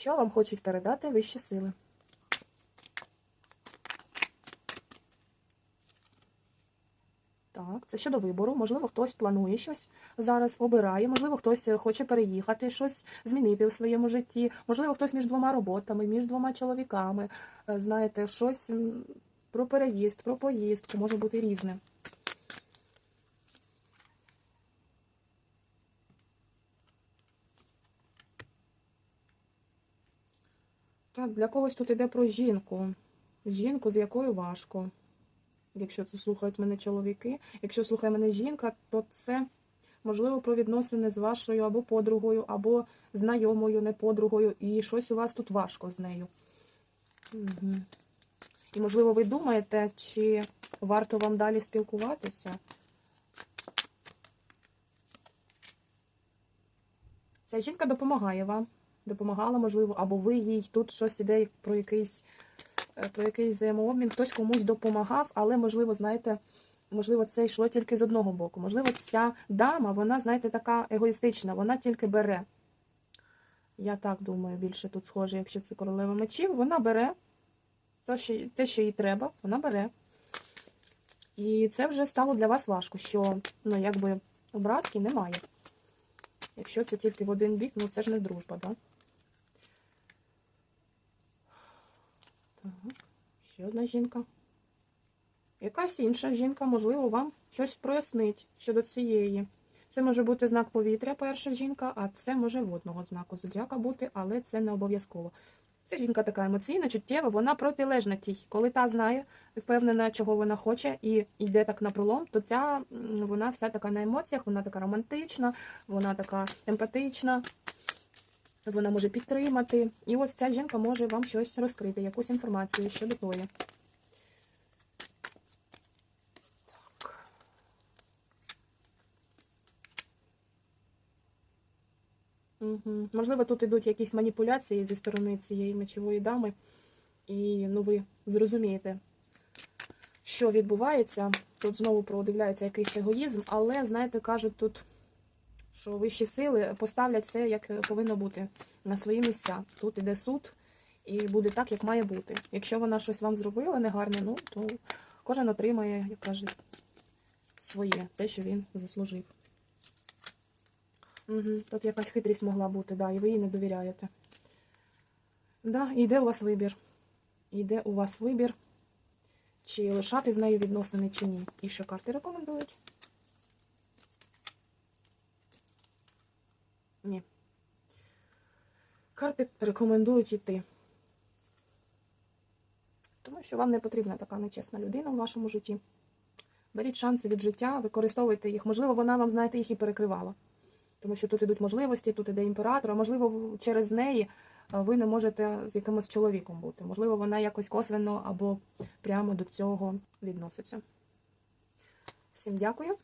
Що вам хочуть передати вищі сили? Так, це щодо вибору. Можливо, хтось планує щось зараз, обирає, можливо, хтось е, хоче переїхати, щось змінити в своєму житті, можливо, хтось між двома роботами, між двома чоловіками. Е, Знаєте, щось про переїзд, про поїздку може бути різне. Так, для когось тут йде про жінку. Жінку, з якою важко. Якщо це слухають мене чоловіки. Якщо слухає мене жінка, то це можливо про відносини з вашою або подругою, або знайомою, не подругою, і щось у вас тут важко з нею. Угу. І, можливо, ви думаєте, чи варто вам далі спілкуватися? Ця жінка допомагає вам. Допомагала, можливо, або ви їй тут щось іде про якийсь, е, про якийсь взаємообмін, хтось комусь допомагав, але, можливо, знаєте, можливо, це йшло тільки з одного боку. Можливо, ця дама, вона, знаєте, така егоїстична, вона тільки бере. Я так думаю, більше тут схоже, якщо це королева мечів, вона бере те, що, те, що їй треба, вона бере. І це вже стало для вас важко, що, ну, якби, обратки немає. Якщо це тільки в один бік, ну це ж не дружба, так? Да? Так, ще одна жінка. Якась інша жінка, можливо, вам щось прояснить щодо цієї. Це може бути знак повітря, перша жінка, а це може водного знаку зодіака бути, але це не обов'язково. Ця жінка така емоційна, чуттєва, вона протилежна тій. Коли та знає, впевнена, чого вона хоче, і йде так на пролом, то ця вона вся така на емоціях, вона така романтична, вона така емпатична, вона може підтримати. І ось ця жінка може вам щось розкрити, якусь інформацію щодо тої. Угу. Можливо, тут ідуть якісь маніпуляції зі сторони цієї мечової дами, і ну, ви зрозумієте, що відбувається. Тут знову продивляється якийсь егоїзм, але, знаєте, кажуть тут, що вищі сили поставлять все, як повинно бути на свої місця. Тут іде суд, і буде так, як має бути. Якщо вона щось вам зробила негарне, ну, то кожен отримає, як кажуть, своє, те, що він заслужив. Угу. Тут якась хитрість могла бути, да, і ви їй не довіряєте. Да, і йде у вас вибір. Йде у вас вибір, чи лишати з нею відносини, чи ні. І що карти рекомендують? Ні. Карти рекомендують іти. Тому що вам не потрібна така нечесна людина в вашому житті. Беріть шанси від життя, використовуйте їх. Можливо, вона вам, знаєте, їх і перекривала. Тому що тут ідуть можливості, тут іде імператор, а можливо, через неї е, ви не можете з якимось чоловіком бути. Можливо, вона якось косвенно або прямо до цього відноситься. Всім дякую.